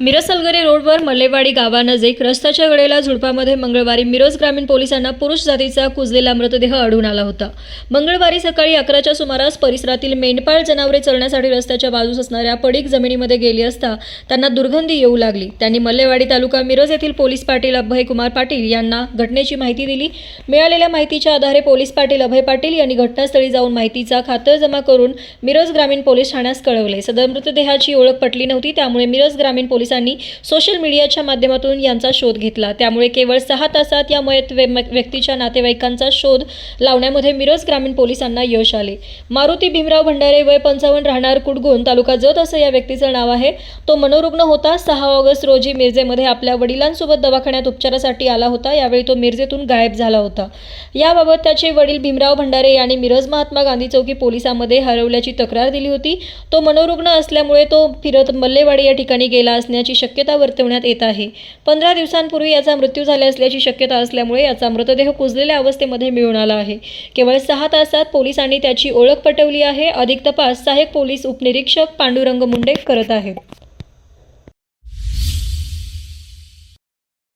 मिरज सलगरे रोडवर मल्लेवाडी गावानजीक रस्त्याच्या कडेला झुडपामध्ये मंगळवारी मिरज ग्रामीण पोलिसांना पुरुष जातीचा कुजलेला मृतदेह आढळून आला होता. मंगळवारी सकाळी अकराच्या सुमारास परिसरातील मेंढपाळ जनावरे चरण्यासाठी रस्त्याच्या बाजूस असणाऱ्या पडीक जमिनीमध्ये गेली असता त्यांना दुर्गंधी येऊ लागली. त्यांनी मल्लेवाडी तालुका मिरज येथील पोलीस पाटील अभय कुमार पाटील यांना घटनेची माहिती दिली. मिळालेल्या माहितीच्या आधारे पोलीस पाटील अभय पाटील यांनी घटनास्थळी जाऊन माहितीचा खातर जमा करून मिरज ग्रामीण पोलीस ठाण्यास कळवले. सदर मृतदेहाची ओळख पटली नव्हती त्यामुळे मिरज ग्रामीण पोलिसांनी सोशल मीडियाच्या माध्यमातून यांचा शोध घेतला. त्यामुळे केवळ सहा तासात या मयत व्यक्तीच्या नातेवाईकांचा शोध लावण्यामध्ये मिरज ग्रामीण पोलिसांना यश आले. मारुती भीमराव भंडारे वय पंचावन्न राहणार कुडगुण तालुका जत असं या व्यक्तीचं नाव आहे. तो मनोरुग्ण होता. सहा ऑगस्ट रोजी मिरजेमध्ये आपल्या वडिलांसोबत दवाखान्यात उपचारासाठी आला होता. यावेळी तो मिरजेतून गायब झाला होता. याबाबत त्याचे वडील भीमराव भंडारे यांनी मिरज महात्मा गांधी चौकी पोलिसांमध्ये हरवल्याची तक्रार दिली होती. तो मनोरुग्ण असल्यामुळे तो फिरत मल्लेवाडी या ठिकाणी गेला असण्याची शक्यता वर्तवण्यात येत आहे. पंधरा दिवसांपूर्वी याचा मृत्यू झाला असल्याची शक्यता असल्यामुळे याचा मृतदेह कुजलेल्या अवस्थेमध्ये मिळून आला आहे. केवळ सहा तासात पोलिसांनी त्याची ओळख पटवली आहे. अधिक तपास सहाय्यक पोलीस उपनिरीक्षक पांडुरंग मुंडे करत आहेत.